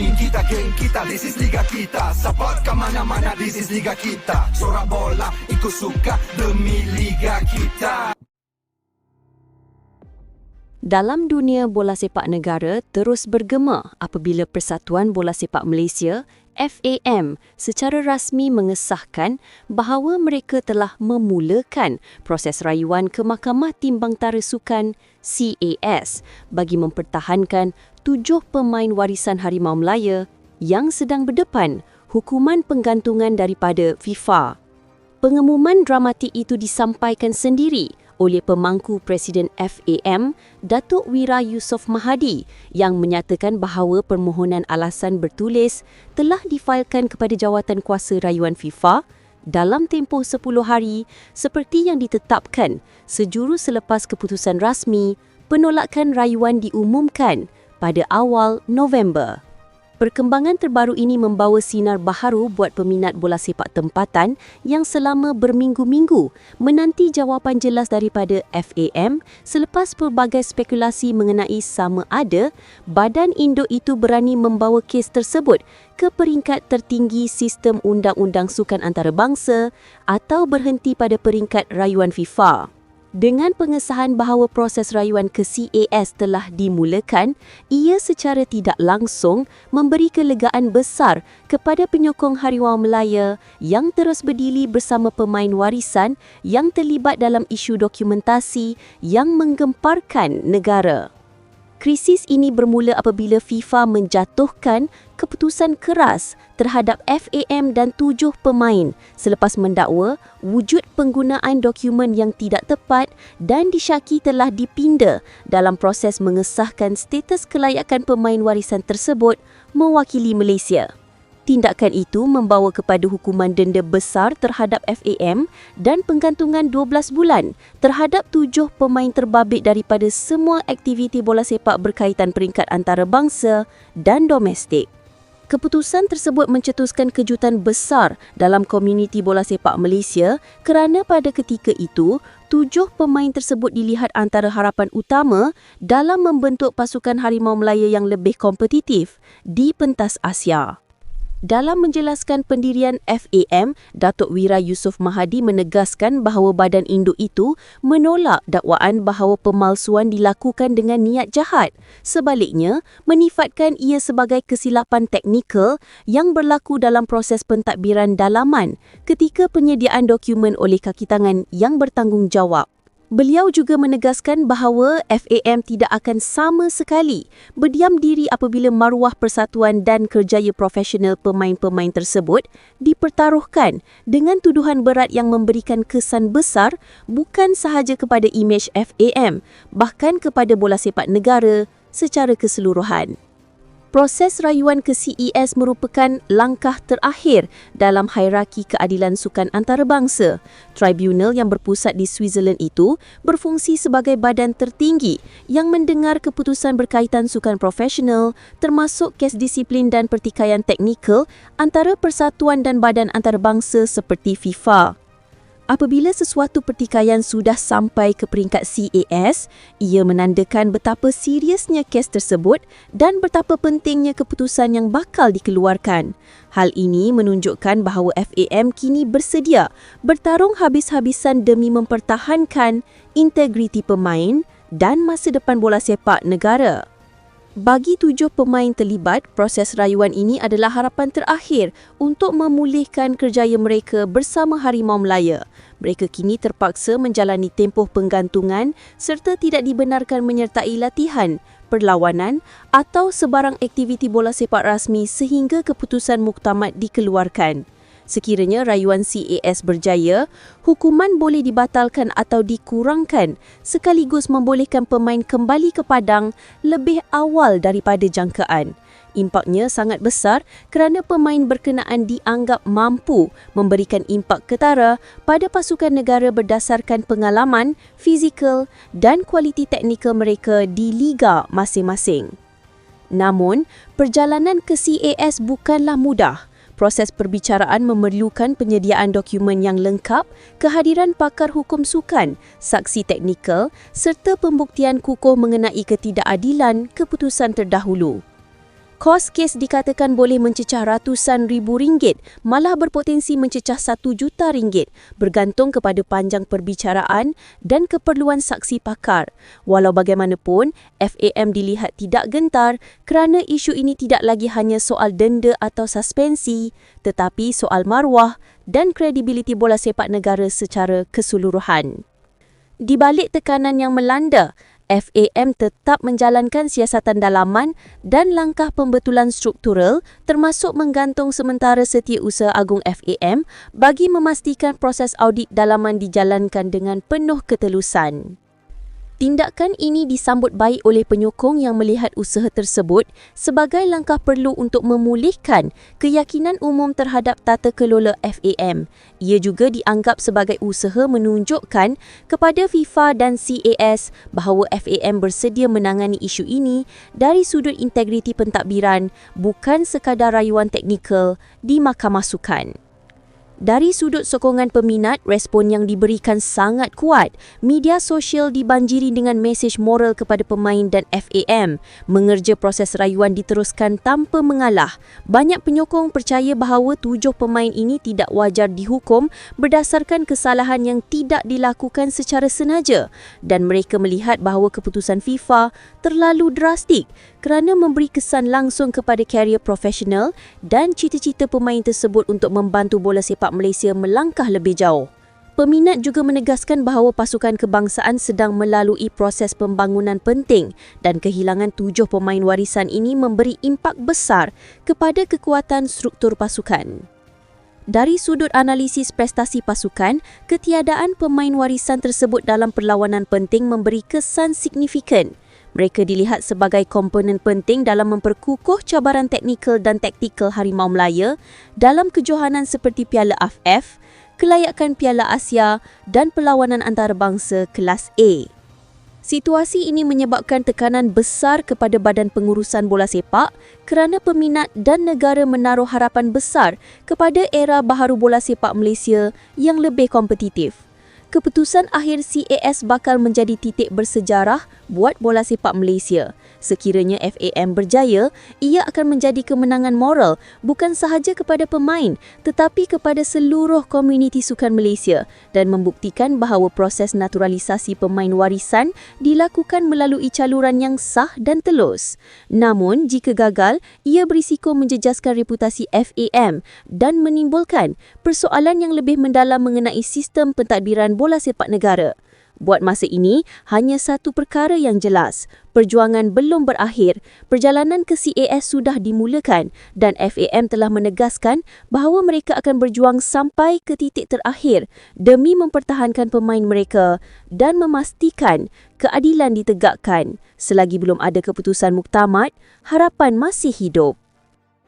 team kita, geng kita. This is liga kita. Support ke mana-mana This is liga kita. Sorak bola ikut suka Demi liga kita. Dalam dunia bola sepak negara terus bergema apabila Persatuan Bola Sepak Malaysia FAM secara rasmi mengesahkan bahawa mereka telah memulakan proses rayuan ke Mahkamah Timbangtara Sukan CAS bagi mempertahankan tujuh pemain warisan Harimau Melaya yang sedang berdepan hukuman penggantungan daripada FIFA. Pengumuman dramatik itu disampaikan sendiri oleh pemangku Presiden FAM, Datuk Wira Yusof Mahadi yang menyatakan bahawa permohonan alasan bertulis telah difailkan kepada Jawatan Kuasa Rayuan FIFA dalam tempoh 10 hari seperti yang ditetapkan sejurus selepas keputusan rasmi penolakan rayuan diumumkan pada awal November. Perkembangan terbaru ini membawa sinar baharu buat peminat bola sepak tempatan yang selama berminggu-minggu menanti jawapan jelas daripada FAM selepas pelbagai spekulasi mengenai sama ada badan induk itu berani membawa kes tersebut ke peringkat tertinggi sistem undang-undang sukan antarabangsa atau berhenti pada peringkat rayuan FIFA. Dengan pengesahan bahawa proses rayuan ke CAS telah dimulakan, ia secara tidak langsung memberi kelegaan besar kepada penyokong Harimau Melaya yang terus berdiri bersama pemain warisan yang terlibat dalam isu dokumentasi yang menggemparkan negara. Krisis ini bermula apabila FIFA menjatuhkan keputusan keras terhadap FAM dan tujuh pemain selepas mendakwa wujud penggunaan dokumen yang tidak tepat dan disyaki telah dipinda dalam proses mengesahkan status kelayakan pemain warisan tersebut mewakili Malaysia. Tindakan itu membawa kepada hukuman denda besar terhadap FAM dan penggantungan 12 bulan terhadap tujuh pemain terbabit daripada semua aktiviti bola sepak berkaitan peringkat antarabangsa dan domestik. Keputusan tersebut mencetuskan kejutan besar dalam komuniti bola sepak Malaysia kerana pada ketika itu, tujuh pemain tersebut dilihat antara harapan utama dalam membentuk pasukan Harimau Melaya yang lebih kompetitif di pentas Asia. Dalam menjelaskan pendirian FAM, Datuk Wira Yusof Mahadi menegaskan bahawa badan induk itu menolak dakwaan bahawa pemalsuan dilakukan dengan niat jahat. Sebaliknya, menifatkan ia sebagai kesilapan teknikal yang berlaku dalam proses pentadbiran dalaman ketika penyediaan dokumen oleh kaki tangan yang bertanggungjawab. Beliau juga menegaskan bahawa FAM tidak akan sama sekali berdiam diri apabila maruah persatuan dan kerjaya profesional pemain-pemain tersebut dipertaruhkan dengan tuduhan berat yang memberikan kesan besar bukan sahaja kepada imej FAM bahkan kepada bola sepak negara secara keseluruhan. Proses rayuan ke CES merupakan langkah terakhir dalam hierarki keadilan sukan antarabangsa. Tribunal yang berpusat di Switzerland itu berfungsi sebagai badan tertinggi yang mendengar keputusan berkaitan sukan profesional termasuk kes disiplin dan pertikaian teknikal antara persatuan dan badan antarabangsa seperti FIFA. Apabila sesuatu pertikaian sudah sampai ke peringkat CAS, ia menandakan betapa seriusnya kes tersebut dan betapa pentingnya keputusan yang bakal dikeluarkan. Hal ini menunjukkan bahawa FAM kini bersedia bertarung habis-habisan demi mempertahankan integriti pemain dan masa depan bola sepak negara. Bagi tujuh pemain terlibat, proses rayuan ini adalah harapan terakhir untuk memulihkan kerjaya mereka bersama Harimau Melaya. Mereka kini terpaksa menjalani tempoh penggantungan serta tidak dibenarkan menyertai latihan, perlawanan atau sebarang aktiviti bola sepak rasmi sehingga keputusan muktamad dikeluarkan. Sekiranya rayuan CAS berjaya, hukuman boleh dibatalkan atau dikurangkan sekaligus membolehkan pemain kembali ke padang lebih awal daripada jangkaan. Impaknya sangat besar kerana pemain berkenaan dianggap mampu memberikan impak ketara pada pasukan negara berdasarkan pengalaman, fizikal dan kualiti teknikal mereka di liga masing-masing. Namun, perjalanan ke CAS bukanlah mudah proses perbicaraan memerlukan penyediaan dokumen yang lengkap, kehadiran pakar hukum sukan, saksi teknikal serta pembuktian kukuh mengenai ketidakadilan keputusan terdahulu. Kos kes dikatakan boleh mencecah ratusan ribu ringgit, malah berpotensi mencecah satu juta ringgit, bergantung kepada panjang perbicaraan dan keperluan saksi pakar. Walau bagaimanapun, FAM dilihat tidak gentar kerana isu ini tidak lagi hanya soal denda atau suspensi, tetapi soal maruah dan kredibiliti bola sepak negara secara keseluruhan. Di balik tekanan yang melanda, FAM tetap menjalankan siasatan dalaman dan langkah pembetulan struktural termasuk menggantung sementara Setiausaha Agung FAM bagi memastikan proses audit dalaman dijalankan dengan penuh ketelusan. Tindakan ini disambut baik oleh penyokong yang melihat usaha tersebut sebagai langkah perlu untuk memulihkan keyakinan umum terhadap tata kelola FAM. Ia juga dianggap sebagai usaha menunjukkan kepada FIFA dan CAS bahawa FAM bersedia menangani isu ini dari sudut integriti pentadbiran bukan sekadar rayuan teknikal di Mahkamah Sukan. Dari sudut sokongan peminat, respon yang diberikan sangat kuat. Media sosial dibanjiri dengan mesej moral kepada pemain dan FAM. Mengerja proses rayuan diteruskan tanpa mengalah. Banyak penyokong percaya bahawa tujuh pemain ini tidak wajar dihukum berdasarkan kesalahan yang tidak dilakukan secara senaja dan mereka melihat bahawa keputusan FIFA terlalu drastik kerana memberi kesan langsung kepada karier profesional dan cita-cita pemain tersebut untuk membantu bola sepak Malaysia melangkah lebih jauh. Peminat juga menegaskan bahawa pasukan kebangsaan sedang melalui proses pembangunan penting dan kehilangan tujuh pemain warisan ini memberi impak besar kepada kekuatan struktur pasukan. Dari sudut analisis prestasi pasukan, ketiadaan pemain warisan tersebut dalam perlawanan penting memberi kesan signifikan. Mereka dilihat sebagai komponen penting dalam memperkukuh cabaran teknikal dan taktikal Harimau Melaya dalam kejohanan seperti Piala AFF, kelayakan Piala Asia dan perlawanan antarabangsa kelas A. Situasi ini menyebabkan tekanan besar kepada badan pengurusan bola sepak kerana peminat dan negara menaruh harapan besar kepada era baharu bola sepak Malaysia yang lebih kompetitif keputusan akhir CAS bakal menjadi titik bersejarah buat bola sepak Malaysia. Sekiranya FAM berjaya, ia akan menjadi kemenangan moral bukan sahaja kepada pemain tetapi kepada seluruh komuniti sukan Malaysia dan membuktikan bahawa proses naturalisasi pemain warisan dilakukan melalui caluran yang sah dan telus. Namun, jika gagal, ia berisiko menjejaskan reputasi FAM dan menimbulkan persoalan yang lebih mendalam mengenai sistem pentadbiran bola sepak negara. Buat masa ini, hanya satu perkara yang jelas. Perjuangan belum berakhir. Perjalanan ke CAS sudah dimulakan dan FAM telah menegaskan bahawa mereka akan berjuang sampai ke titik terakhir demi mempertahankan pemain mereka dan memastikan keadilan ditegakkan. Selagi belum ada keputusan muktamad, harapan masih hidup.